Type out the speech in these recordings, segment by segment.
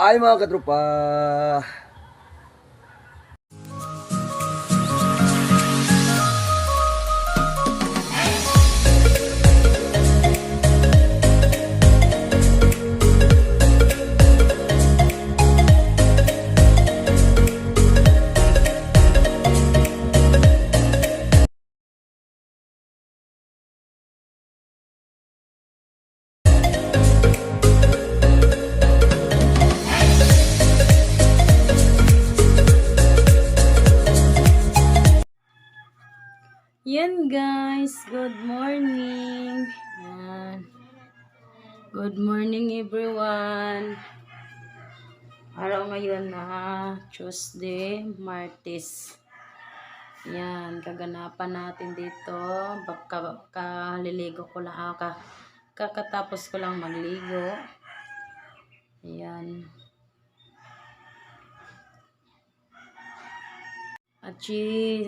Ay mga katropa, Guys, good morning. Yan. Good morning everyone. Araw ngayon na Tuesday, Martes. Yan, kaganapan natin dito. Baka kaliligo ko lang, ah, ka, kakatapos ko lang magligo. Yan. At si,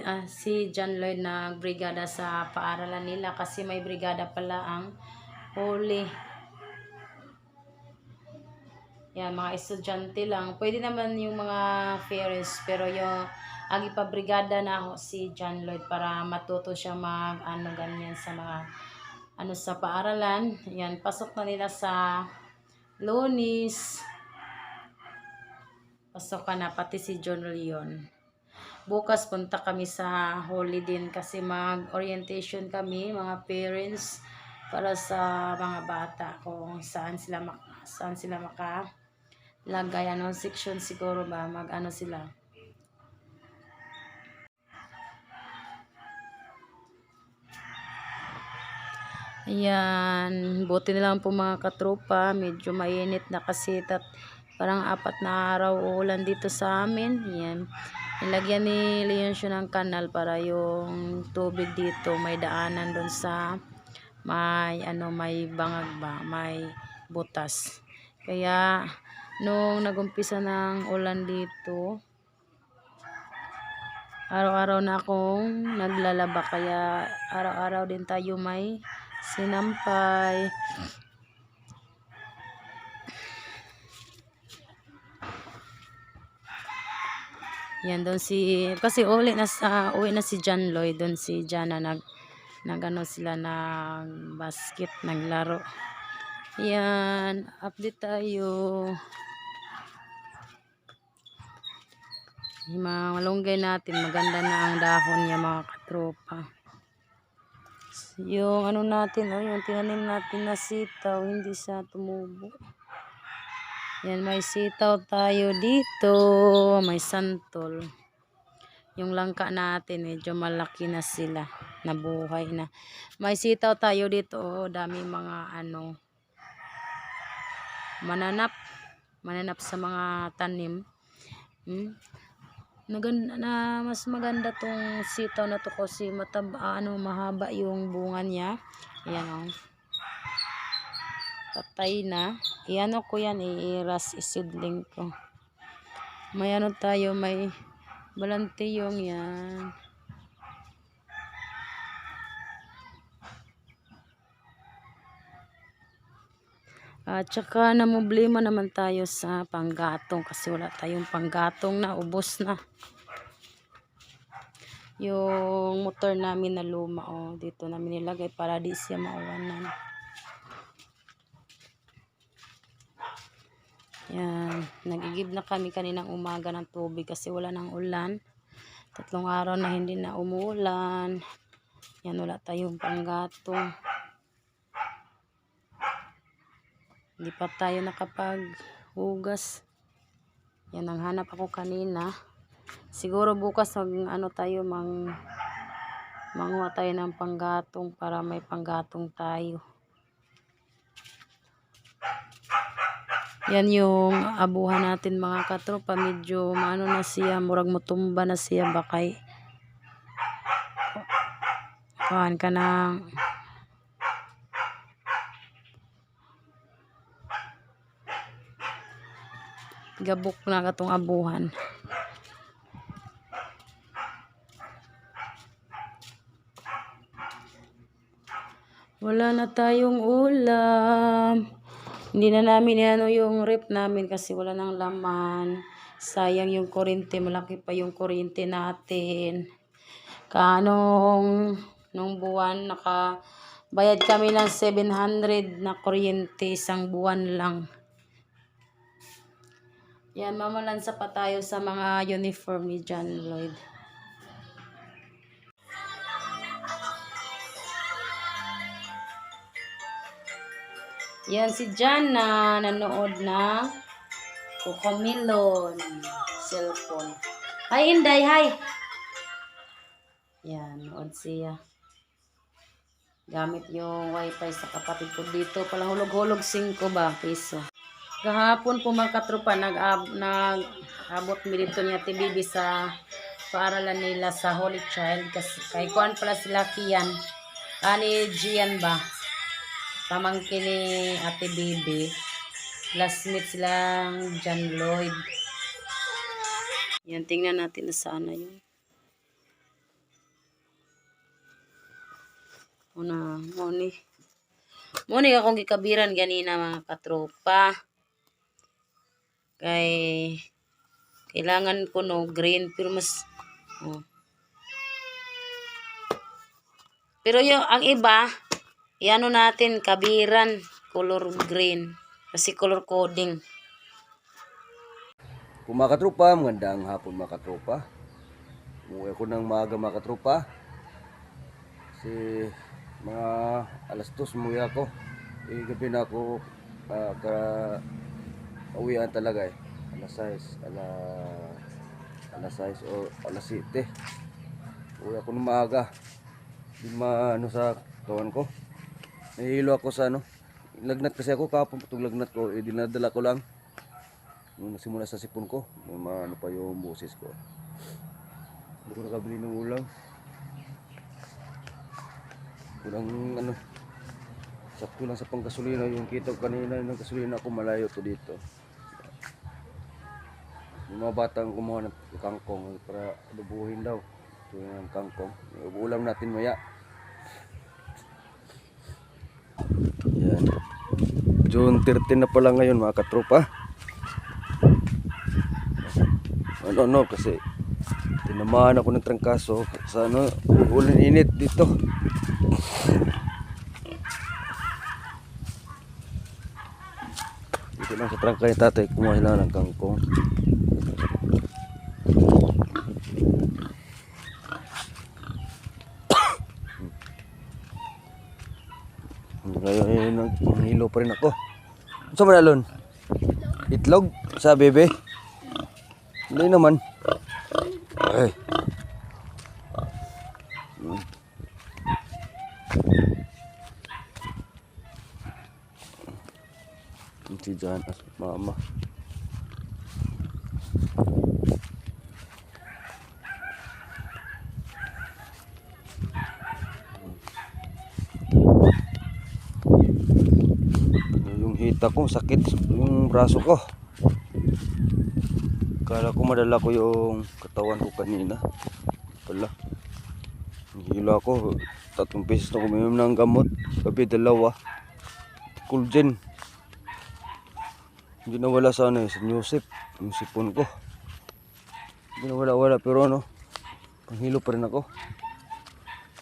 ah, si John Lloyd na brigada sa paaralan nila kasi may brigada pala ang huli. Yan, mga estudyante lang. Pwede naman yung mga parents pero yung agi pa brigada na ako si John Lloyd para matuto siya mag ano ganyan sa mga ano sa paaralan. Yan, pasok na nila sa Lunis. Pasok ka na pati si John Leon bukas punta kami sa Holy din kasi mag-orientation kami, mga parents, para sa mga bata kung saan sila saan sila maka lagay ano section siguro ba mag ano sila Ayan, buti na po mga katropa, medyo mainit na kasi tat parang apat na araw ulan dito sa amin. Ayan. Nilagyan ni Leon siya ng kanal para yung tubig dito may daanan doon sa may ano may bangag ba, may butas. Kaya nung nagumpisa ng ulan dito, araw-araw na akong naglalaba kaya araw-araw din tayo may sinampay. Yan doon si kasi uli na sa uwi na si John Lloyd doon si Jana nag nagano sila nag basket naglaro. Yan, update tayo. Yung malunggay natin, maganda na ang dahon niya mga katropa. Yung ano natin, oh, yung tinanim natin na sitaw, hindi siya tumubo. Yan, may sitaw tayo dito. May santol. Yung langka natin, medyo malaki na sila. Nabuhay na. May sitaw tayo dito. Oh, dami mga ano. Mananap. Mananap sa mga tanim. Hmm? Maganda, na mas maganda tong sitaw na to kasi mataba, ano, mahaba yung bunga niya. Ayan oh patay na. Iano ko yan, iiras isidling ko. May ano tayo, may balantiyong yan. At saka namumblema naman tayo sa panggatong kasi wala tayong panggatong na ubos na. Yung motor namin na luma oh, dito namin nilagay para di siya mauwanan. Yan, nagigib na kami kaninang umaga ng tubig kasi wala nang ulan. Tatlong araw na hindi na umuulan. Yan, wala tayong panggatong. Hindi pa tayo nakapaghugas. Yan, ang hanap ako kanina. Siguro bukas mag, ano tayo, mang, manguha tayo ng panggatong para may panggatong tayo. Yan yung abuhan natin mga katropa. Medyo maano na siya. Murag mutumba na siya. Bakay. Kuhan ka ng gabok na katong abuhan. Wala na tayong ulam. Hindi na namin ano yung rep namin kasi wala nang laman. Sayang yung kuryente, malaki pa yung kuryente natin. Kanong nung buwan naka bayad kami ng 700 na kuryente isang buwan lang. Yan, mamalansa pa tayo sa mga uniform ni John Lloyd. Yan si John na nanood na Cocomelon cellphone. Hi Inday, hi! Yan, nood siya. Gamit yung wifi sa kapatid ko dito. Palang hulog-hulog 5 ba piso. Kahapon po mga katropa, nag nag abot mi dito niya tibibi sa paaralan nila sa Holy Child kasi kay kuan pala sila Kian. Ani Gian ba? Pamangkin ni Ate Bibi. Classmate silang John Lloyd. Yan, tingnan natin na sana yun. Una, muni. Muni akong gikabiran ganina mga katropa. Kay kailangan ko no green pero mas oh. Pero yung ang iba, iano natin kabiran color green kasi color coding. Kung mga katropa, magandang hapon mga katropa. Umuwi ako ng maaga mga katropa. Kasi mga alas dos umuwi ako. Eh, gabi na ako uh, ka uwian talaga eh. Alas 6, ala, alas 6 o alas 7. Uwi ako ng maaga. Di ma ano sa kawan ko. Nahihilo ako sa ano. Lagnat kasi ako kapon itong lagnat ko. Eh, dinadala ko lang nung nasimula sa sipon ko, mga ano pa yung boses ko. Hindi ko nakabili ng ulam. Kulang ano, sakto lang sa panggasolina yung kita ko kanina ng gasolina ako malayo to dito. Yung mga batang kumuha ng kangkong para adobuhin daw. Ito yung kangkong. Ulam natin maya. Yan. June 13 na pala ngayon mga katropa. ano no kasi tinamaan ako ng trangkaso sa ano ulan init dito dito lang sa trangka ni tatay kumuha lang ng kangkong ngayon eh, nang hilo pa rin ako saan mo nalon? itlog sa bebe hindi naman. Ay. Si Jan at mama. Ko, sakit yung braso ko. Kala ko madala ko yung katawan ko kanina. Pala. Hilo ako. Tatlong beses na kuminom ng gamot. Gabi dalawa. Coolgen. Hindi na wala sana eh, sa Newsip. Yung sipon ko. Hindi na wala wala pero ano. Panghilo pa rin ako.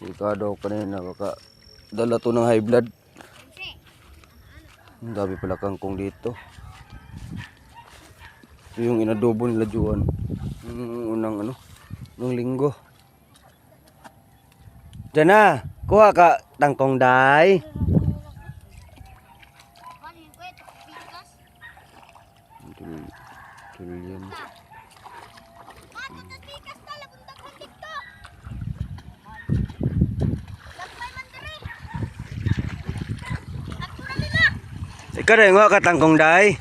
Delikado ako kanina. Baka dala to ng high blood. Ang dami pala kangkong dito. Ito yung inadobo nila Juan. Nung unang ano, nung linggo. Diyan na, kuha ka tangkong day. Ikaw rin, kuha ka tangkong day.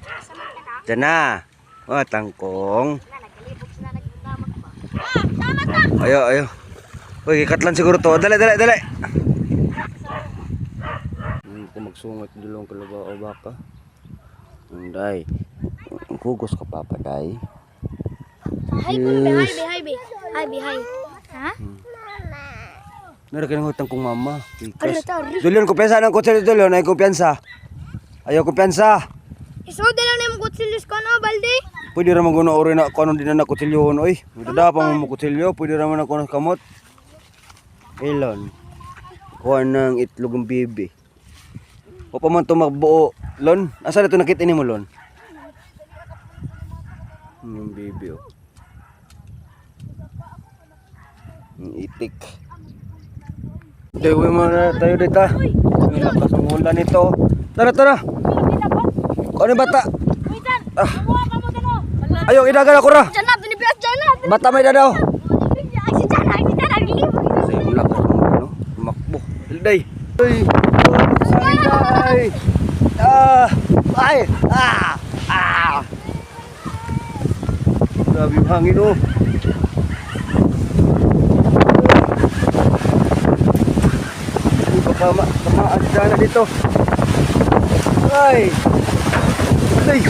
Diyan na. Kuha tangkong. Ayo, ayo. Uy, ikatlan siguro to. Dali, dali, dali. Hindi ko magsungat dulong kalabaw o baka. Day. Kugos ka papa, day. Hi, hi, hi. Hi, be, hi. Ha? Nara ka ng hutang kong mama. Ano? Dulion, kumpiyansa ng kotse ni Dulion. Ay kumpiyansa. Ayaw kumpiyansa. Isunod na lang na yung kutsilis ko, no, balde? Pwede ra maguna ori na ano din na kutsilyo oy. Dada pa mo kutsilyo, pwede ra man ako ng kamot. Elon. Kuha ng itlog ng bibi. O pa man to magbuo. Lon, asa dito nakita ni mo lon? Yung bibi oh. Yung itik. Dewe mo na tayo dito. May lakas ng ulan nito. Tara, tara. Kung ano bata? Ah. Ayaw, idagan ako ra. Bata may dadaw. Sa yung lakas mo, ano? Tumakbo. Hilday. Ay! Ay! Ah! Ay! Ah! Ah! Grabe yung hangin, oh. Ay, baka ma tamaan siya na dito. Ay! Ay!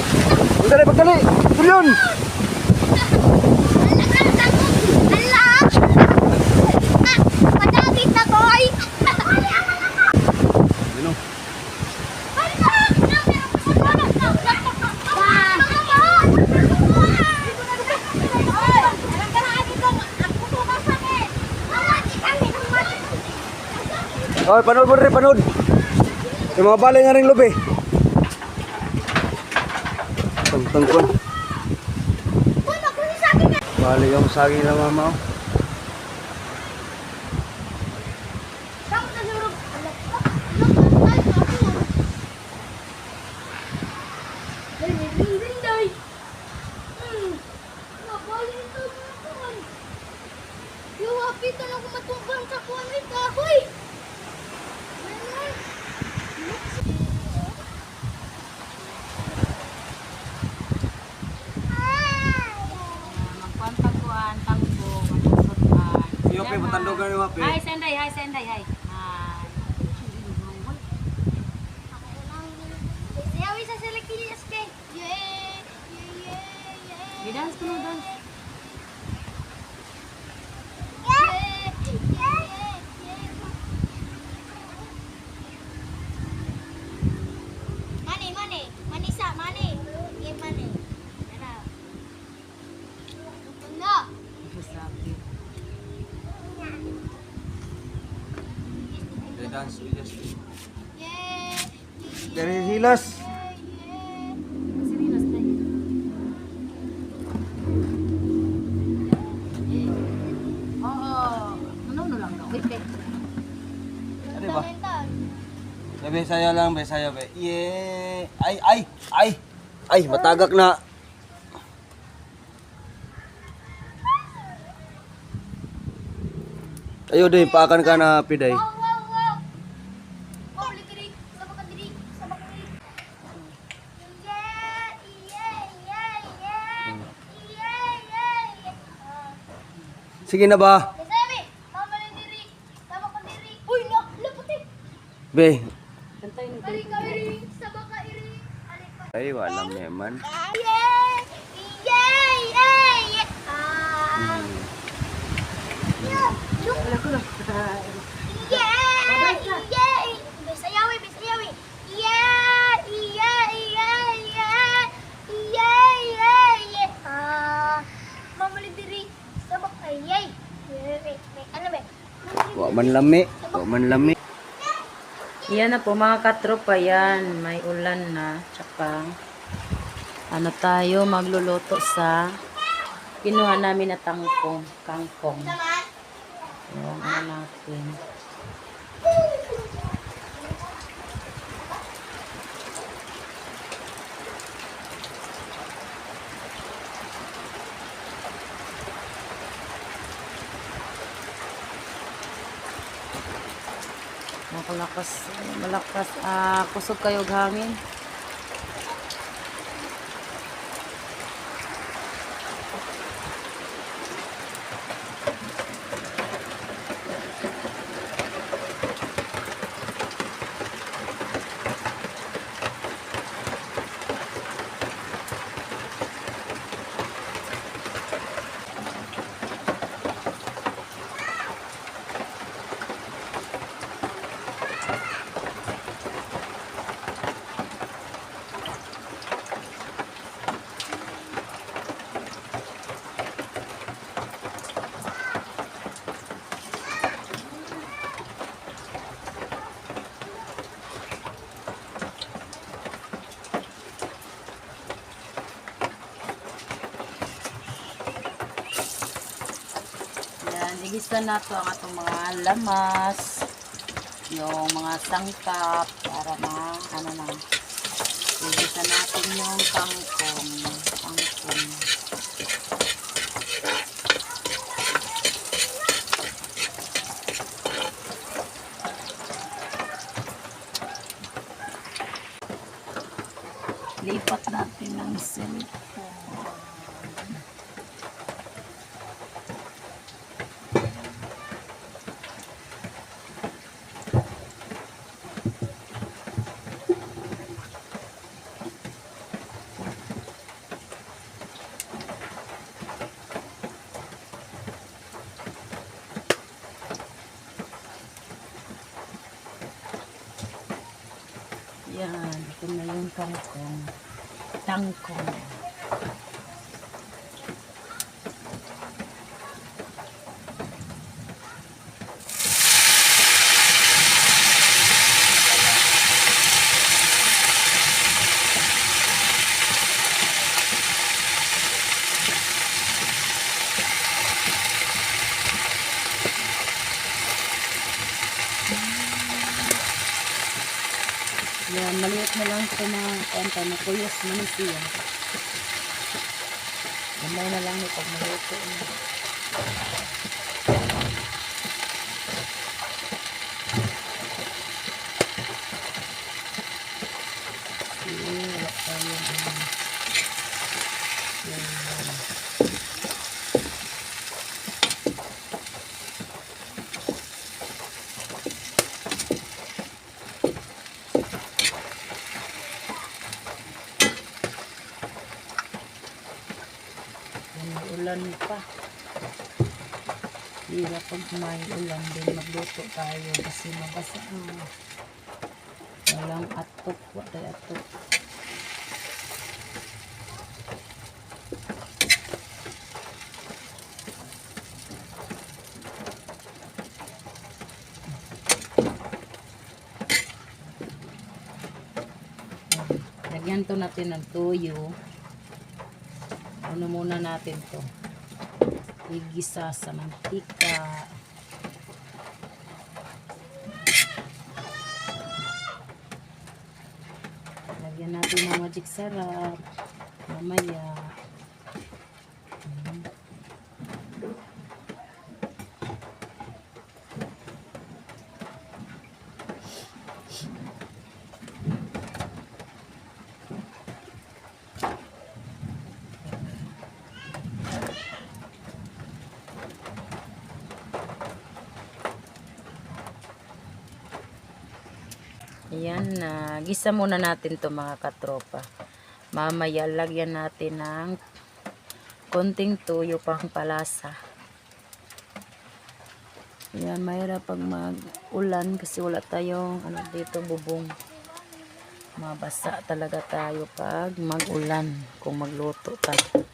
Pagdali, pagdali! Ito yun! Ala! Ah, Padagit na ko, ay! Ano? Oh, panood mo rin, panood. Yung mga balay nga rin lobe. Tangtang ko. Bali yung saging na mama. oh. Pita lang kumatungkang sa kuwan ay kahoy. Pe, matandogan yung mga, pe. Hi, Senday, hi, Senday, hi. Hi. Sayawi sa silikilis ke. Yay! Yay! Yay! Yay! Gidance ko na dance. Yay! Yay! Yay! Mani, mani. Manisa, mani. Yay, mani. Tara. Tunda. Sabi. Dari hilas. Yay! Sirinas na. Oo. Ano ba? Mental. Sabi saya lang, be saya be. Yeah. Ay, ay, ay. Ay, matagak na. Ayo din, paakan ka na, Piday. Wow, wow, wow. Wow, ligiri. Sabak ka diri. Sabak ka diri. Yeah, yeah, yeah, yeah. Yeah, yeah, yeah. Ah. Sige na ba? Sabi, mama lang diri. Sabak ka diri. Uy, no, laputi. Be. Kantay ni Balik ka iri. Sabak ka iri. Alik ka. Ay, walang meman. Yeah, yeah, yeah, yeah. Ah. Yeah, Wala ko lang. Yeah! Yeah! Bisayawi, bisayawi. Yeah! Yeah! Yeah! Yeah! Yeah! Yeah! Yeah! Ah, mamali diri. Sabak ay yay. Wait, wait, wait. Ano ba? Wa man lami. Wa man lami. Yan na po mga katropa yan. May ulan na. Tsaka ano tayo magluluto sa kinuha namin na tangkong. Kangkong. Yung ano natin. Malakas, malakas, ah, kusog kayo hangin. Igisa na to ang atong mga lamas, yung mga sangkap para na ano na. Igisa natin yung kangkong, na yung kangkong. Tangkong. Kanta na kuyos na ni siya. Gamay na lang ito pag maluto na. Sige, wala tayo. Yan. May ulan pa. Hirap pag may ulan din magluto tayo kasi mabasa ang walang atok, wala atok. Lagyan to natin ng tuyo. Ano muna natin to? Igisa sa mantika. Lagyan natin ng magic sarap. Mamaya. Ayan na. gisa muna natin to mga katropa. Mamaya lagyan natin ng konting tuyo pang palasa. Ayan, mahirap pag mag-ulan kasi wala tayong ano dito bubong. Mabasa talaga tayo pag mag-ulan kung magluto tayo.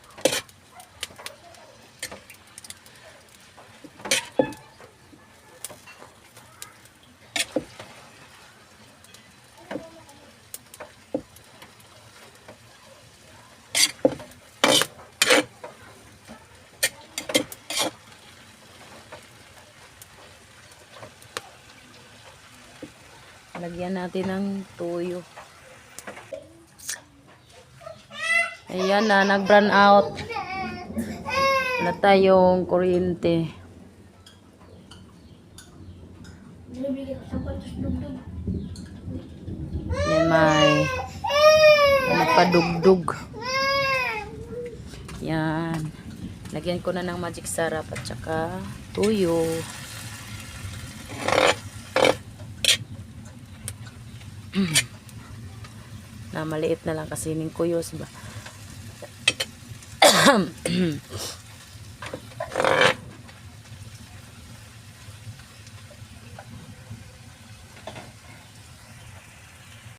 Lagyan natin ng tuyo. Ayan na, nag-brown out. Wala tayong kuryente. Yan may ano pa dugdug. Yan. Lagyan ko na ng magic sarap at saka tuyo. na maliit na lang kasi ning kuyos ba